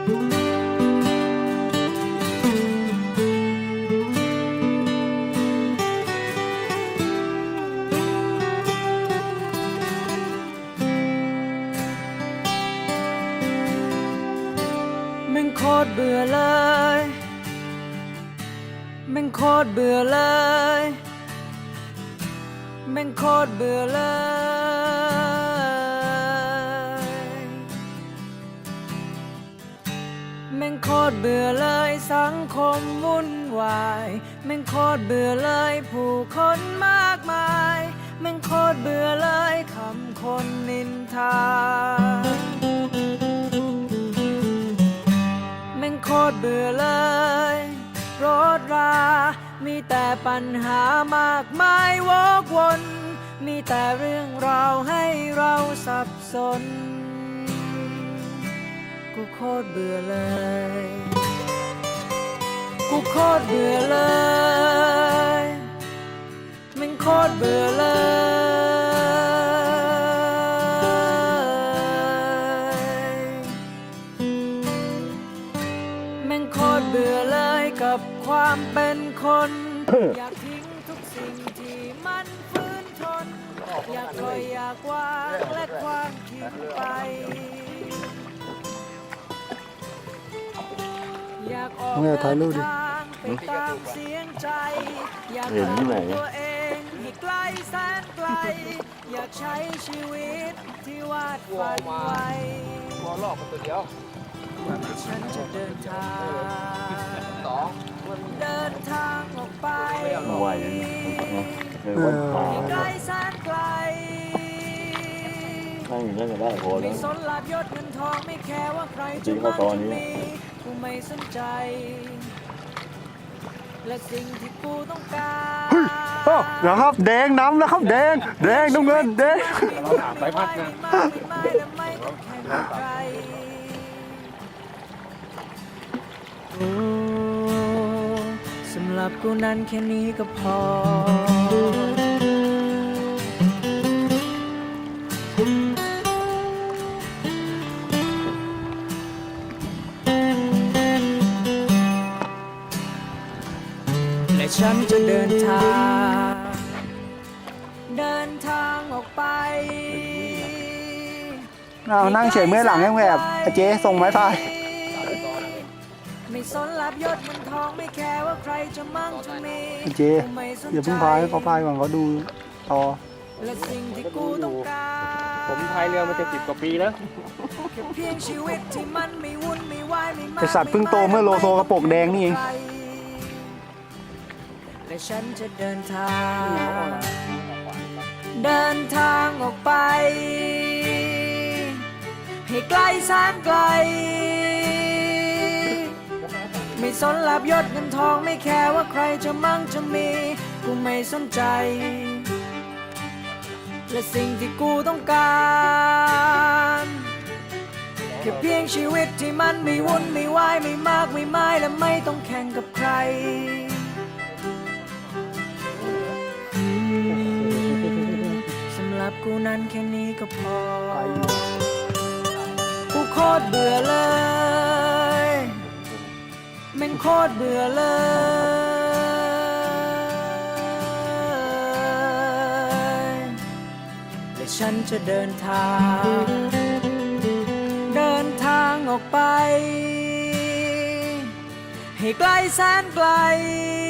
แม่งโคตรเบื่อเลย แม่งโคตรเบื่อเลย แม่งโคตรเบื่อเลย โคตรเบื่อเลยสังคมวุ่นวายแม่งโคตรเบื่อเลยผู้คนมากมายแม่งโคตรเบื่อเลยคำคนนินทาแม่งโคตรเบื่อเลยรถรา มีแต่ปัญหามากมายวกวน มีแต่เรื่องราวให้เราสับสน กูโคตรเบื่อเลย กูโคตรเบื่อเลยม่งโคตรเบื่อเลยม่งโคตรเบื่อเลยกับความเป็นคน อยากทิ้งทุกสิ่งที่มันฟื้นทน อยากปล่อยอยากวางและความคิดไป อยากออกเนี่ยถ่ายรูปดิเดินไปตามเสียงใจอยากเห็นที่ไหนองให้ไกลแสนไกลอยากใช้ชีวิตที่วาดฝันไว้วอลลอกตัวเดียวฉันจะเดินทางสองเดินทางออกไปไหวนะเออวันป่าให้ไกลแสนไกลนั่งอยู่นั่นก็ได้พอแล้วสนลาบยศเงินทองไม่แคร์ว่าใครจริจะงมาเข้าตอนจะนี้มี กูไม่สนใจ และสิ่งที่กูต้องการอ้าวเดี๋ยวครับแดงน้ำแล้วครับแดงแดงน้ำเงินแดงไปพัดนะไม่ไม่และไม่ต้องแข่งกับใครโอ้สำหรับกูนั้นแค่นี้ก็พอ และฉันจะเดินทาง เดินทางออกไป เอานั่งเฉยเมื่อยหลังยังแบบไอ้เจ๊ส่งไม้พายไม่สนลาบยศเงินทองไม่แคร์ว่าใครจะมั่งจะมีไอ้เจ๊อย่าเพิ่งพายให้เขาพายก่อนเขาดูต่อและสิ่งที่กูต้องการผมพายเรือมาจะสิบกว่าปีแล้วแค่เพียงชีวิตที่มันไม่วุ่นไม่วายไม่มากไอ้สัตว์เพิ่งโตเมื่อโลโซกระโปรงแดงนี่เอง และฉันจะเดินทาง เดินทางออกไป ให้ไกลแสนไกล ไม่สนลาบยศเงินทองไม่แคร์ว่าใครจะมั่งจะมี กูไม่สนใจ และสิ่งที่กูต้องการแค่เพียงชีวิตที่มันไม่วุ่นไม่วายไม่มากไม่ไม้และไม่ต้องแข่งกับ กูนั้นแค่นี้ก็พอ กูโคตรเบื่อเลยแม่งโคตรเบื่อเลย และฉันจะเดินทาง เดินทางออกไป ให้ไกลแสนไกลล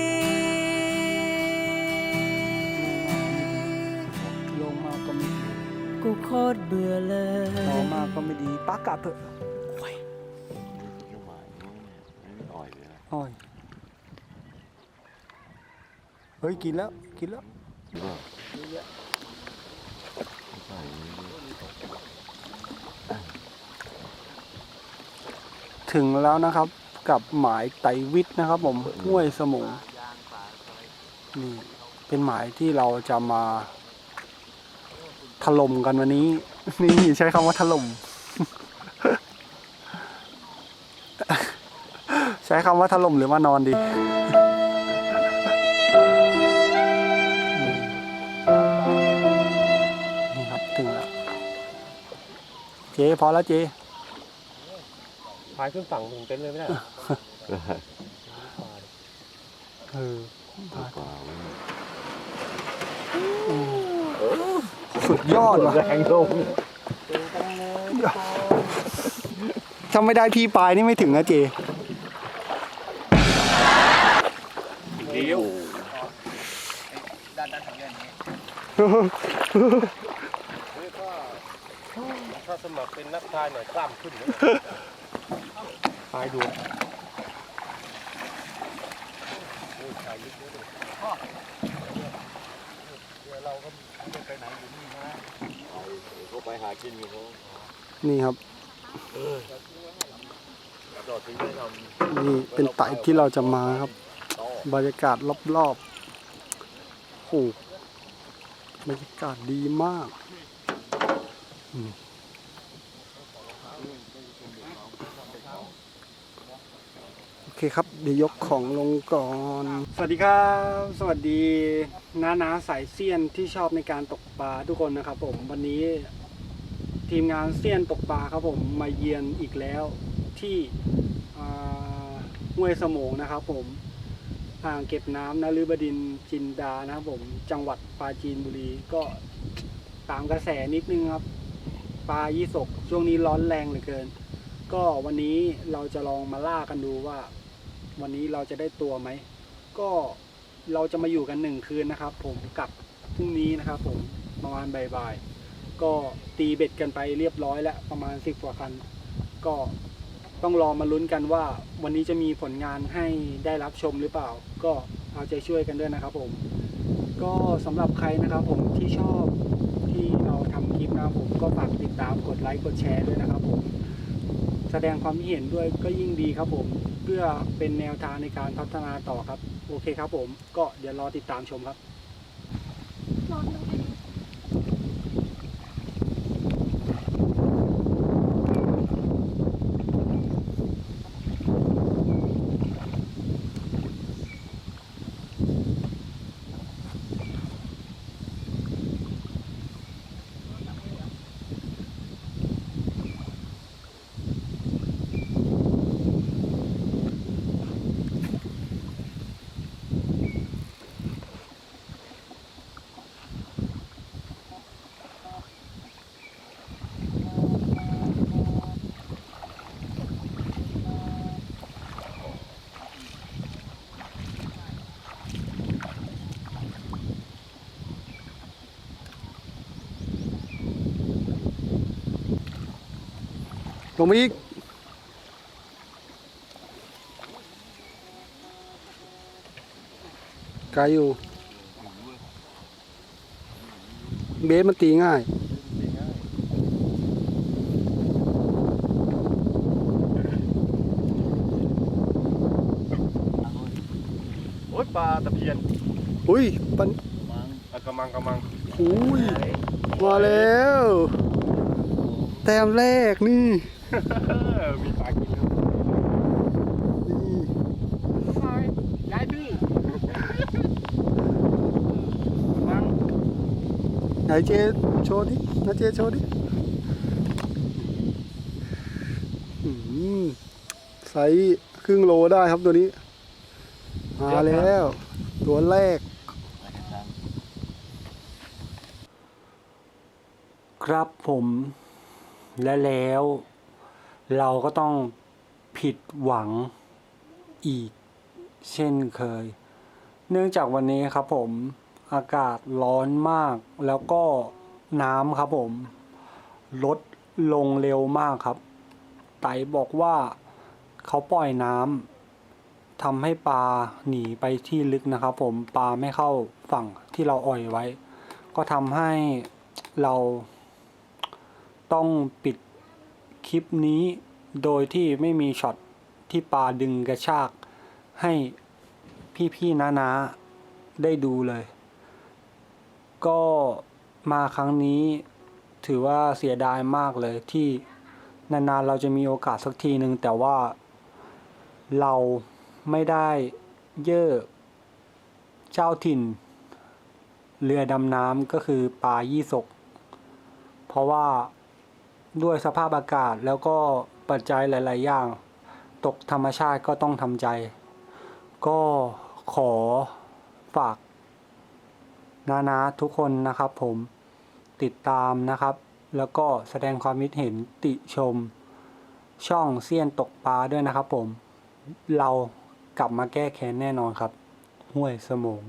ตรเบื่อเลยต่อมาก็ไม่ดีปักกลับเถอะอ่อยเลยนะอ้ยเฮ้ย กินแล้ว กินแล้ว หรือว่าใช่ถึงแล้วนะครับ กับหมายไตรวิทย์นะครับ ผมห้วยสมุงนี่เป็นหมายที่เราจะมา ถล่มกันวันนี้ นี่ใช้คำว่าถล่ม ใช้คำว่าถล่มหรือว่านอนดีนี่ครับถึงแล้วเจพอแล้วเจไปพายขึ้นฝั่งถึงเต็นท์เลยไม่ได้เหรอเออ ปลาไว้ สุดยอดว่ะแรงลงถ้าไม่ได้พี่ปลายนี่ไม่ถึงนะเจเดี๋ยวถ้าสมัครเป็นนักพายหน่อยกล้ามขึ้นนะพายดูโอ้ยพายลึกเยอะเลยเดี๋ยวเราก็ไม่ได้ไปไหนอยู่นี่นะ เขา ไปหากินอยู่เขานี่ครับ จอดทิ้งได้ทนี่เป็นไต่ที่เราจะมาครับำต่อบรรยากาศรอบๆโอ้โหบรรยากาศดีมากอืมโอเคครับ เดี๋ยวยกของลงก่อน สวัสดีครับ สวัสดีน้านาสายเซียนที่ชอบในการตกปลาทุกคนนะครับผม วันนี้ ทีมงานเซียนตกปลาครับผมมาเยือนอีกแล้วที่ห้วยสมงนะครับผมอ่างเก็บน้ำนฤบดินจินดานะครับผมจังหวัดปราจีนบุรีก็ตามกระแสนิดนึงครับปลายี่สกช่วงนี้ร้อนแรงเหลือเกิน ก็วันนี้เราจะลองมาล่ากันดูว่า วันนี้เราจะได้ตัวไหม ก็เราจะมาอยู่กันหนึ่งคืนนะครับ ผมกับพรุ่งนี้นะครับ ผมประมาณบ่ายๆ ก็ตีเบ็ดกันไปเรียบร้อยแล้วประมาณสิบกว่าคัน ก็ต้องรอมาลุ้นกันว่า วันนี้จะมีผลงานให้ได้รับชมหรือเปล่า ก็เอาใจช่วยกันด้วยนะครับ ผม ก็สำหรับใครนะครับ ผมที่ชอบที่เราทำคลิปนะครับผมก็ฝากติดตามกดไลค์กดแชร์ด้วยนะครับผมแสดงความคิดเห็นด้วยก็ยิ่งดีครับผม เพื่อเป็นแนวทางในการพัฒนาต่อครับ โอเคครับผม ก็เดี๋ยวรอติดตามชมครับ ลงมาอีก ไกลอยู่ เบสมันตีง่าย โอ๊ยปลาตะเพียนอุ้ยปันอะกระมังกระมังอุ้ยมาแล้ว แต้มแรกนี่เออ มีปลากินแล้วนี่ยายพี่มังไหนเจโชว์ดินะเจโชว์ดิอืมไซส์ครึ่งโลได้ครับตัวนี้ มาแล้ว ตัวแรก ครับผมและแล้ว เราก็ต้องผิดหวังอีกเช่นเคย เนื่องจากวันนี้ครับผมอากาศร้อนมาก แล้วก็น้ำครับผมลดลงเร็วมากครับ ไตบอกว่าเขาปล่อยน้ำทำให้ปลาหนีไปที่ลึกนะครับ ผมปลาไม่เข้าฝั่งที่เราอ่อยไว้ ก็ทำให้เราต้องปิด คลิปนี้โดยที่ไม่มีช็อตที่ปลาดึงกระชาก ให้พี่ๆน้าๆได้ดูเลย ก็มาครั้งนี้ถือว่าเสียดายมากเลยที่นานๆเราจะมีโอกาสสักทีหนึ่งแต่ว่าเราไม่ได้เย่อเจ้าถิ่น เรือดำน้ำก็คือปลายี่สก เพราะว่า ด้วยสภาพอากาศแล้วก็ปัจจัยหลาย ๆ อย่าง ตกธรรมชาติก็ต้องทำใจ ก็ขอฝาก นานาทุกคนนะครับผมติดตามนะครับ แล้วก็แสดงความคิดเห็นติชม ช่องเซียนตกปลาด้วยนะครับผม เรากลับมาแก้แค้นแน่นอนครับ ห้วยสมง